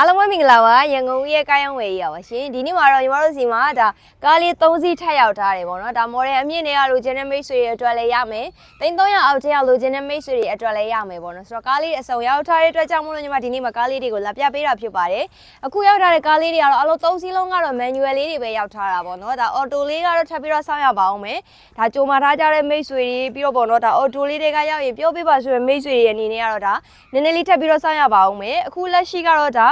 အားလုံးပဲမင်္ဂလာပါရန်ကုန်ရဲ့ကားရောင်းဝယ်ကြီးပါပါရှင်ဒီနေ့မှာတော့ညီမတို့စီမှာဒါကားလေး၃စီးထပ်ရောက်ထားတယ်ပေါ့နော်ဒါမော်ဒယ်အမြင့်တွေကလိုချင်တဲ့မိတ်ဆွေတွေအတွက်လည်းရမယ်တိန်း300အောက်ကျရောက်လိုချင်တဲ့မိတ်ဆွေတွေအတွက်လည်းရမယ်ပေါ့နော်ဆိုတော့ကားလေးအစုံရောက်ထားတဲ့အတွက်ကြောင့်မို့လို့ညီမဒီနေ့မှာကားလေးတွေကိုလာပြပေးတာဖြစ်ပါတယ်အခုရောက်ထားတဲ့ကားလေးတွေကတော့အလုံး၃စီးလုံးကတော့ manual လေးတွေပဲရောက်ထားတာပေါ့နော်ဒါ auto လေးကတော့ထပ်ပြီးတော့စောင့်ရပါအောင်မယ်ဒါကြိုမှာထားကြတဲ့မိတ်ဆွေတွေပြီးတော့ပေါ့နော်ဒါ auto လေးတွေကရောက်ရင်ပြောပြပါဆိုရင်မိတ်ဆွေတွေအနေနဲ့ကတော့ဒါနည်းနည်းလေးထပ်ပြီးတော့စောင့်ရပါအောင်မယ်အခုလက်ရှိကတော့ဒါ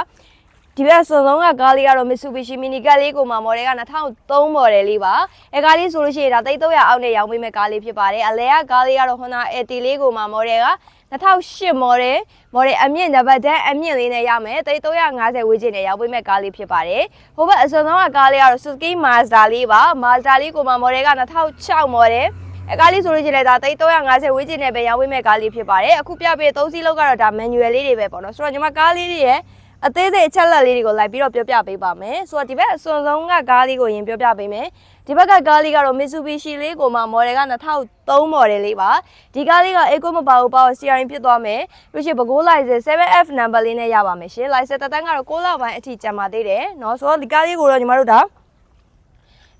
ဒီဘက်စုံဆုံးကကားလေးကတော့ Mitsubishi Mini ကတ်လေးကိုမှမော်ဒယ်က2003မော်ဒယ်လေးပါအဲကားလေးဆိုလို့ရှိရင်ဒါ3300အောက်နဲ့ရောင်းပေးမဲ့ကားလေးဖြစ်ပါတယ်အလဲကကားလေးကတော့ Honda AT လေးကိုမှမော်ဒယ်က2008မော်ဒယ်မော်ဒယ်အမြင့်နံပါတ်10အမြင့်လေးနဲ့ရမယ်3350ဝေးချင်နဲ့ရောင်းပေးမဲ့ကားလေးဖြစ်ပါတယ်ဟိုဘက်အစုံဆုံးကကားလေးကတော့ Suzuki Mazda လေးပါ Mazda လေးကိုမှမော်ဒယ်က2006မော်ဒယ်အကားလေးဆိုလို့ရှိရင်လည်းဒါ3350ဝေးချင်နဲ့ပဲရောင်းပေးမဲ့ကားလေးဖြစ်ပါတယ်အခုပြပေး3စီးလောက်ကတော့ဒါ manual လေးတွေပဲပေါ့နော်ဆိုတော့ညီမကားလေးတွေရဲ့ အသေးစိတ်အချက်လက်လေးတွေကိုလိုက်ပြီးတော့ပြောပြပေးပါမယ်ဆိုတော့ဒီဘက်အစွန်ဆုံးကကားလေးကိုရင်ပြောပြပေးမယ်ဒီဘက်ကကားလေးကတော့ Mitsubishi လေးကိုမှမော်ဒယ်က2003မော်ဒယ်လေးပါဒီကားလေးက Eco မပါဘူးပေါ့ CRN ဖြစ်သွားမယ်ပြီးရှိဘကိုး license 7F number လေးနဲ့ရပါမယ်ရှင် license တက်တန်းကတော့6လပိုင်းအထိကျန်ပါသေးတယ်เนาะဆိုတော့ဒီကားလေးကိုတော့ညီမတို့ဒါ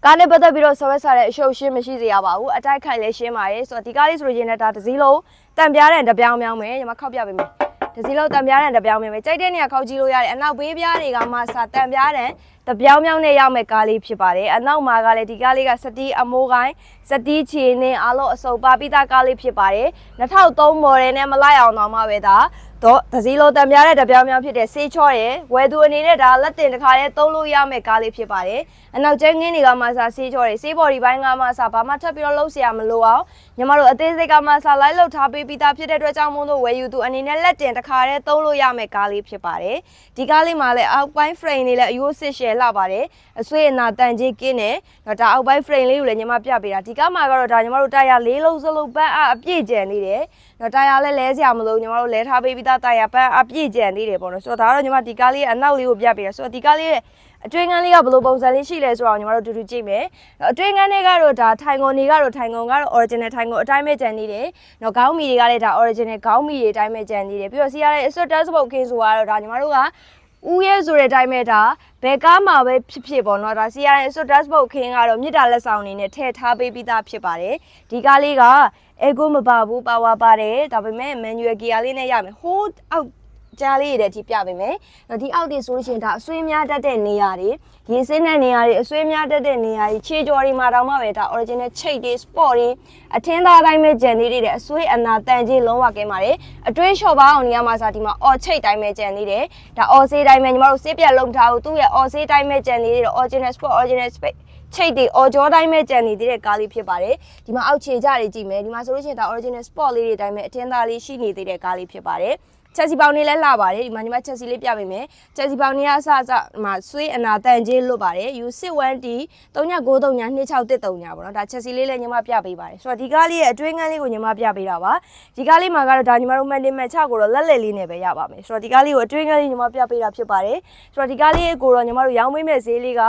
ကားနဲ့ပတ်သက်ပြီးတော့ဆော်ရက်စားတဲ့အရှုပ်ရှင်းမရှိစေရပါဘူးအတိုက်ခိုက်လည်းရှင်းပါရဲ့ဆိုတော့ဒီကားလေးဆိုလို့ရှိရင်လည်းဒါတစ်စည်းလုံးတန်ပြားတဲ့တပြောင်းပြောင်းမယ်ညီမခောက်ပြပေးမယ် တစ်စည်းလုံးတန်ပြားတဲ့တပြောင်းမယ်ကြိုက်တဲ့နေရာခောက်ကြည့်လို့ရတယ်အနောက်ဘေးပြားတွေကမှစာတန်ပြားတဲ့တပြောင်းပြောင်းနဲ့ရောက်မဲ့ကားလေးဖြစ်ပါတယ်အနောက်မှာကလည်းဒီကားလေးကစတီးအမိုးကိုင်းစတီးချီနဲ့အားလုံးအစုံပါပြီးသားကားလေးဖြစ်ပါတယ်2003မော်ဒယ်နဲ့မလိုက်အောင်တော့မှပဲဒါ တော့ဒစီလိုတံပြားတဲ့တပြောင်းပြောင်းဖြစ်တဲ့ဆေးချော့ရယ်ဝယ်သူအနေနဲ့ဒါလက်တင်တစ်ခါလေးသုံးလို့ရမယ့်ကားလေးဖြစ်ပါတယ်အနောက်ကျင်းငင်းတွေကမှစားဆေးချော့ရယ်ဆေးဘော်ဒီပိုင်းကမှစားဘာမှထပ်ပြီးတော့လှုပ်เสียမလို့အောင်ညီမတို့အသေးစိတ်ကမှစားလိုက်လှုပ်ထားပေးပြီးသားဖြစ်တဲ့အတွက်ကြောင့်မို့လို့ဝယ်ယူသူအနေနဲ့လက်တင်တစ်ခါလေးသုံးလို့ရမယ့်ကားလေးဖြစ်ပါတယ်ဒီကားလေးမှာလည်းအောက်ပိုင်း frame လေးလည်းအယိုးစစ်ရှယ်လှပါတယ်အဆွေးအနာတန်ကြီးကင်းတယ်တော့ဒါအောက်ပိုင်း frame လေးကိုလည်းညီမပြပေးတာဒီကားမှာကတော့ဒါညီမတို့တာယာလေးလုံးစလုံးပန်းအအပြည့်ကျန်နေတယ် တော့တာယာလည်းလဲစရာမလိုညီမတို့လဲထားပေးပြီးသားတာယာပန်းအပြည့်ကျန်နေတယ်ပေါ့နော်ဆိုတော့ဒါကတော့ညီမဒီကားလေးရဲ့အနောက်လေးကိုပြပေးတာဆိုတော့ဒီကားလေးရဲ့အတွင်းကန်းလေးကဘယ်လိုပုံစံလေးရှိလဲဆိုတော့ညီမတို့တူတူကြည့်မယ်အတွင်းကန်းလေးကတော့ဒါထိုင်ကုန်တွေကတော့ထိုင်ကုန်ကတော့ original ထိုင်ကုန်အတိုင်းပဲကြံနေတယ်နော်ခေါင်းမီတွေကလည်းဒါ original ခေါင်းမီတွေအတိုင်းပဲကြံနေတယ်ပြီးတော့စီရတဲ့ Asset Dashboard ခင်းဆိုတော့ဒါညီမတို့ကဦးရဲဆိုတဲ့အတိုင်းပဲဒါဘယ်ကားမှာပဲဖြစ်ဖြစ်ပေါ့နော်ဒါ CRN Asset Dashboard ခင်းကတော့မြစ်တာလက်ဆောင်အနေနဲ့ထည့်ထားပေးပြီးသားဖြစ်ပါတယ်ဒီကားလေးက ego မပါဘူး power ပါတယ်ဒါပေမဲ့ manual gear လေးနဲ့ရမယ်ဟိုးအောက်ကြားလေးတွေအထိပြပေးမယ်။ဒီအောက်တွေဆိုလို့ရှိရင်ဒါအဆွေးများတတ်တဲ့နေရာတွေရေစင်းတဲ့နေရာတွေအဆွေးများတတ်တဲ့နေရာတွေခြေကြော်တွေမှာတောင်မှပဲဒါ original ချိတ်တွေ sport တွေအထင်းသားတိုင်းပဲကြံသေးတယ်အဆွေးအနာတန်ကြီးလုံးဝကင်းပါတယ်။အတွေးလျှော့ပါအောင်နေရာမှာစာဒီမှာ or ချိတ်တိုင်းပဲကြံသေးတယ်။ဒါ or ဆေးတိုင်းပဲညီမတို့ဆေးပြက်လုံးထားဘူးသူ့ရဲ့ or ဆေးတိုင်းပဲကြံသေးတယ် original sport original space ချိတ်တွေအော်ကြောတိုင်းပဲကြံနေသေးတဲ့ကားလေးဖြစ်ပါတယ်ဒီမှာအောက်ခြေကြတွေကြည့်မယ်ဒီမှာဆိုလို့ရှိရင်ဒါ original sport လေးတွေတိုင်းပဲအထင်းသားလေးရှိနေသေးတဲ့ကားလေးဖြစ်ပါတယ်ချက်စီပေါင်လေးလည်းလှပါတယ်ဒီမှာညီမချက်စီလေးပြပေးမယ်ချက်စီပေါင်လေးကအစအစမှာဆွေးအနာတန်ကြီးလွတ်ပါတယ် U61D 39932613ညာပေါ့နော်ဒါချက်စီလေးလည်းညီမပြပေးပါတယ်ဆိုတော့ဒီကားလေးရဲ့အတွင်းကန်းလေးကိုညီမပြပေးတာပါဒီကားလေးမှာကတော့ဒါညီမတို့မန်တင်မန်ချကိုတော့လက်လက်လေးနဲ့ပဲရပါမယ်ဆိုတော့ဒီကားလေးကိုအတွင်းကန်းလေးညီမပြပေးတာဖြစ်ပါတယ်ဆိုတော့ဒီကားလေးကိုတော့ညီမတို့ရောင်းပေးမဲ့ဈေးလေးက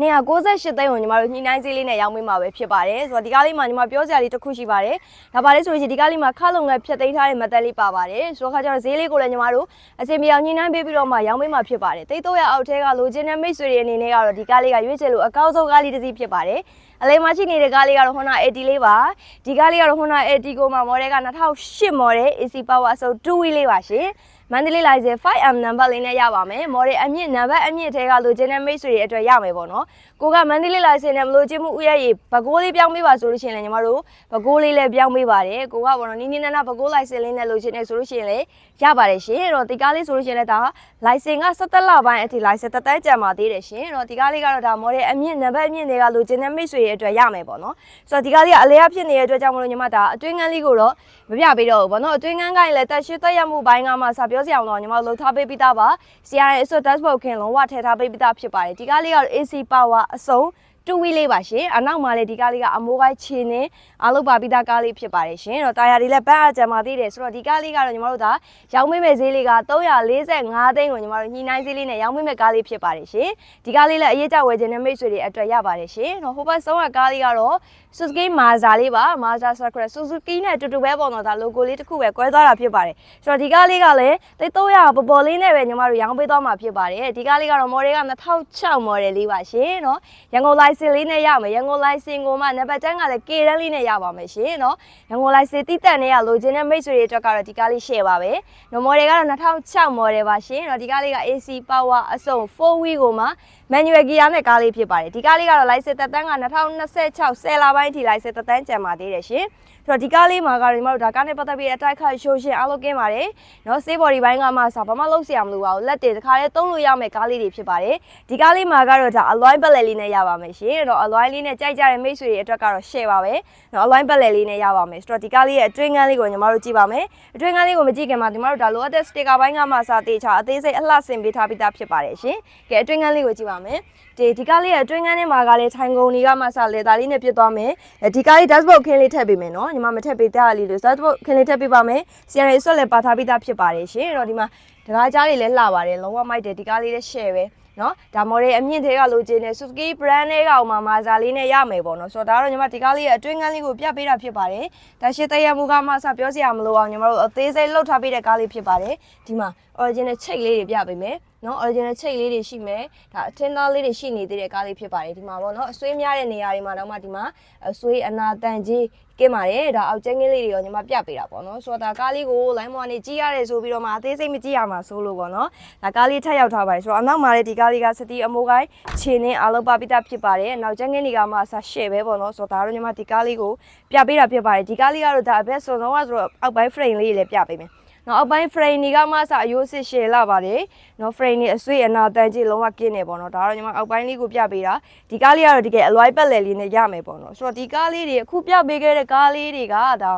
နေရ68သိန်းကိုညီမတို့ညှိနှိုင်းဈေးလေးနဲ့ရောင်းပေးမှာပဲဖြစ်ပါတယ်ဆိုတော့ဒီကားလေးမှာညီမပြောစရာလေးတစ်ခုရှိပါတယ်ဒါပါလေဆိုရင်ဒီကားလေးမှာခါလုံငယ်ဖြတ်သိမ်းထားတဲ့မသက်လေးပါပါတယ်ဆိုတော့ခါကျတော့ဈေးလေးကိုလည်းညီမတို့အစင်မြောင်ညှိနှိုင်းပေးပြီးတော့မှရောင်းပေးမှာဖြစ်ပါတယ်တိတ်တော့ရအောက်ထဲကလိုချင်တဲ့မိတ်ဆွေတွေအနေနဲ့ကတော့ဒီကားလေးကရွေးချယ်လို့အကောက်ဆုံးကားလေးတစ်စီးဖြစ်ပါတယ်အလိမ်မရှိနေတဲ့ကားလေးကတော့ Honda AT လေးပါဒီကားလေးကတော့ Honda AT ကိုမှ model က2008 model AC power ဆို2 wheel လေးပါရှင်မန္တလေးလိုင်စင် 5M number လေးနဲ့ရပါမယ်။ model အမြင့်နံပါတ်အမြင့်ထဲကလိုချင်တဲ့မိတ်ဆွေတွေအတွက်ရမယ်ပေါ့နော်။ ကိုကမန္တလေးလိုင်စင်နဲ့မလိုချင်မှုဥယျာဉ်ရေဘကိုးလေးပြောင်းပေးပါဆိုလို့ရှိရင်လည်းညီမတို့ဘကိုးလေးလည်းပြောင်းပေးပါတယ်။ကိုကပေါ့နော်နီးနီးနားနားဘကိုးလိုင်စင်လေးနဲ့လိုချင်နေဆိုလို့ရှိရင်လည်းရပါတယ်ရှင်။အဲ့တော့ဒီကားလေးဆိုလို့ရှိရင်လည်းဒါလိုင်စင်က17လပိုင်းအထိလိုင်စင်တက်တန်းကြံပါသေးတယ်ရှင်။အဲ့တော့ဒီကားလေးကတော့ဒါ model အမြင့်နံပါတ်အမြင့်တွေကလိုချင်တဲ့မိတ်ဆွေတွေအတွက်ရမယ်ပေါ့နော်။ဆိုတော့ဒီကားလေးကအလဲအဖြစ်နေတဲ့အတွက်ကြောင့်မလို့ညီမဒါအတွင်းကန်းလေးကိုတော့မပြပေးတော့ဘူးပေါ့နော်။အတွင်းကန်းကလည်းတက်ရှိတက်ရမှုဘိုင်းကမှစပြောစရာအောင်တော့ညီမတို့လှုပ်ထားပေးပြီးသားပါ CRN အစွတ် dashboard ခင်လုံးဝထည့်ထားပေးပြီးသားဖြစ်ပါတယ်ဒီကားလေးကတော့ AC power အစုံ 2 wheel လေးပါရှင်အနောက်မှာလည်းဒီကားလေးကအမိုးကိုင်းခြေနဲ့အလုပ်ပါပြီးသားကားလေးဖြစ်ပါတယ်ရှင်တော့တာယာတွေလည်းဘတ်အကြံပါသေးတယ်ဆိုတော့ဒီကားလေးကတော့ညီမတို့ဒါရောင်းမိမဲ့ဈေးလေးက345သိန်းကိုညီမတို့ညှိနှိုင်းဈေးလေးနဲ့ရောင်းမိမဲ့ကားလေးဖြစ်ပါတယ်ရှင်ဒီကားလေးလည်းအရေးကြဝယ်ခြင်းနဲ့မိတ်ဆွေတွေအတွက်ရပါတယ်ရှင်တော့ဟိုဘက်ဆုံးကကားလေးကတော့ Suzuki Mazda လေးပါ Mazda Sakura Suzuki နဲ့တူတူပဲပေါ့နော်ဒါ logo လေးတစ်ခုပဲကွဲသွားတာဖြစ်ပါတယ်ဆိုတော့ဒီကားလေးကလည်းတိတ်300ပေါ်ပေါ်လေးနဲ့ပဲညီမတို့ရောင်းပေးသွားမှာဖြစ်ပါတယ်ဒီကားလေးကတော့ model က2006 model လေးပါရှင်နော်ရန်ကုန် license လေးနဲ့ရမယ်ရန်ကုန် license ကိုမှနံပါတ်10ကလည်း K တန်းလေးနဲ့ရပါမယ်ရှင်နော်ရန်ကုန် license တိတက်နဲ့ရလိုချင်တဲ့မိတ်ဆွေတွေအတွက်ကတော့ဒီကားလေး share ပါပဲနော် model ကတော့2006 model ပါရှင်နော်ဒီကားလေးက AC power အစုံ 4 wheel ကိုမှ manual gear နဲ့ကားလေးဖြစ်ပါတယ်ဒီကားလေးကတော့ license သက်တမ်းက2026 10လပိုင်းအထိ license သက်တမ်းကျန်ပါသေးတယ်ရှင်ဆိုတော့ဒီကားလေးမှာကတော့ညီမတို့ဒါကားနဲ့ပတ်သက်ပြီးအတိုက်ခတ်ရှိုးရှင်အားလုံးကင်းပါတယ်နော် safe body ဘိုင်းကမှစဘာမှလုံးစရာမလိုပါဘူးလက်တွေတစ်ခါလေးသုံးလို့ရမယ့်ကားလေးတွေဖြစ်ပါတယ်ဒီကားလေးမှာကတော့ဒါ alloy battery လေးနဲ့ရပါမယ်ရှင်တော့ alloy လေးနဲ့ကြိုက်ကြတဲ့မိတ်ဆွေတွေအတွက်ကတော့ share ပါပဲနော် alloy battery လေးနဲ့ရပါမယ်ဆိုတော့ဒီကားလေးရဲ့အတွင်းကန်းလေးကိုညီမတို့ကြည့်ပါမယ်အတွင်းကန်းလေးကိုမကြည့်ခင်မှာညီမတို့ဒါလိုအပ်တဲ့ sticker ဘိုင်းကမှစတေချာအသေးစိတ်အလှဆင်ပေးထားပြီးသားဖြစ်ပါတယ်ရှင်ကဲအတွင်းကန်းလေးကိုကြည့်ပါမယ်ဒီဒီကားလေးရဲ့အတွင်းကန်းထဲမှာကလည်းထိုင်ကုန်တွေကမှစလေသားလေးနဲ့ပြစ်သွားမယ်ဒီကားလေး dashboard ခင်းလေးထည့်ပေးမယ်နော်ညီမမထည့်ပေးတဲ့အားလေးလို့ dashboard ခင်းလေးထည့်ပေးပါမယ်စီရယ်ဆွက်လည်းပါထားပြီးသားဖြစ်ပါတယ်ရှင်အဲ့တော့ဒီမှာဒကားကြားတွေလည်းလှပါတယ်လုံးဝမိုက်တယ်ဒီကားလေးလည်း share ပဲနော်ဒါ model အမြင့်တွေကလိုချင်တဲ့ Suzuki brand တွေကအောင်မှာမာဇာလေးနဲ့ရမယ်ပေါ့နော်ဆိုတော့ဒါတော့ညီမဒီကားလေးရဲ့အတွင်းကန်းလေးကိုပြပေးတာဖြစ်ပါတယ်ဒါရှစ်တရမူကမှစပြောစရာမလိုအောင်ညီမတို့အသေးစိတ်လှုပ်ထားပေးတဲ့ကားလေးဖြစ်ပါတယ်ဒီမှာ original ချိတ်လေးတွေပြပေးမယ်နော် original ချိတ်လေးတွေရှိမယ်ဒါအထင်းသားလေးတွေရှိနေသေးတဲ့ကားလေးဖြစ်ပါတယ်ဒီမှာပေါ့နော်အဆွေးများတဲ့နေရာတွေမှာတော့မှဒီမှာအဆွေးအနာတန်ကြီးကင်းပါတယ်ဒါအောက်ကျင်းကင်းလေးတွေရောညီမပြပေးတာပေါ့နော်ဆိုတော့ဒါကားလေးကို line မော်နေကြည့်ရတယ်ဆိုပြီးတော့မှအသေးစိတ်မကြည့်ရမှာဆိုလို့ပေါ့နော်ဒါကားလေးထပ်ရောက်ထားပါတယ်ဆိုတော့အနောက်မှာလည်းဒီကားလေးကစတီအမိုးကိုင်းခြေနဲ့အလုံးပါပိတာဖြစ်ပါတယ်နောက်ကျင်းကင်းတွေကမှဆရှယ်ပဲပေါ့နော်ဆိုတော့ဒါတော့ညီမဒီကားလေးကိုပြပေးတာဖြစ်ပါတယ်ဒီကားလေးကတော့ဒါအဘက်ဆိုတော့ကဆိုတော့အောက်ပိုင်း frame လေးတွေလည်းပြပေးမယ် နော်အောက်ပိုင်း frame တွေကမှစအယိုးစစ်ရှယ်လာပါတယ်နော် frame တွေအဆွေးအနာတန်ကြီးလုံးဝကင်းနေပေါ့နော်ဒါတော့ညီမအောက်ပိုင်းလေးကိုပြပေးတာဒီကားလေးကတော့တကယ်အလွိုင်းပတ်လည်လေးနဲ့ရမယ်ပေါ့နော်ဆိုတော့ဒီကားလေးတွေအခုပြပေးခဲ့တဲ့ကားလေးတွေကဒါ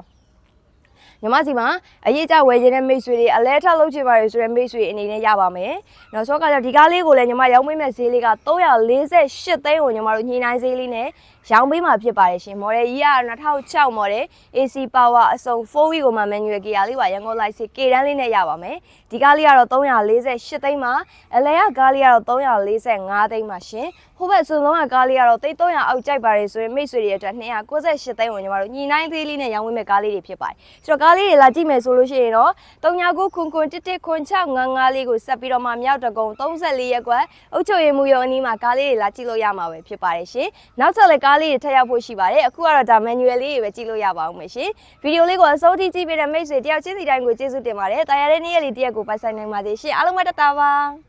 ညီမစီမှာအရေးကြဝယ်ခြင်းတဲ့မိတ်ဆွေတွေအလဲထလုပ်ချင်ပါရဆိုတဲ့မိတ်ဆွေအနေနဲ့ရပါမယ်။နောက်ဆိုကတော့ဒီကားလေးကိုလည်းညီမရောင်းပေးမဲ့ဈေးလေးက348သိန်းကိုညီမတို့ညှိနှိုင်းဈေးလေးနဲ့ရောင်းပေးမှာဖြစ်ပါတယ်ရှင်။ model ကြီးက2006 model AC power အစုံ 4 wheel ကိုမှ manual gear လေးပါရန်ကုန် license K တန်းလေးနဲ့ရပါမယ်။ဒီကားလေးကတော့348သိန်းမှာအလဲကကားလေးကတော့345သိန်းမှာရှင်။ဟိုဘက်စုံလုံးကကားလေးကတော့တိတ်300အောက်ကြိုက်ပါတယ်ဆိုရင်မိတ်ဆွေတွေအတွက်298သိန်းကိုညီမတို့ညီနိုင်သေးလေးနဲ့ရောင်းပေးမဲ့ကားလေးတွေဖြစ်ပါတယ်။ဆိုတော့ကားလေးတွေလာကြည့်မယ်ဆိုလို့ရှိရင်တော့39ခွန်ခွန်တစ်တစ်ခွန်655လေးကိုဆက်ပြီးတော့မှမြောက်တကုံ34ရက်ကွက်အုတ်ချုပ်ရည်မှုရုံအနီးမှာကားလေးတွေလာကြည့်လို့ရမှာပဲဖြစ်ပါတယ်ရှင်။နောက်ထပ်လည်းကားလေးတွေထပ်ရောက်ဖို့ရှိပါတယ်။အခုကတော့ဒါ manual လေးတွေပဲကြည့်လို့ရပါအောင်မယ်ရှင်။ဗီဒီယိုလေးကိုအစိုးထိကြည့်ပေးတဲ့မိတ်ဆွေတယောက်ချင်းစီတိုင်းကိုကျေးဇူးတင်ပါတယ်။တာယာတဲ့နေ့ရက်လေးတရက်ကိုပိုက်ဆိုင်နိုင်ပါသေးရှင်။အားလုံးပဲတတာပါ။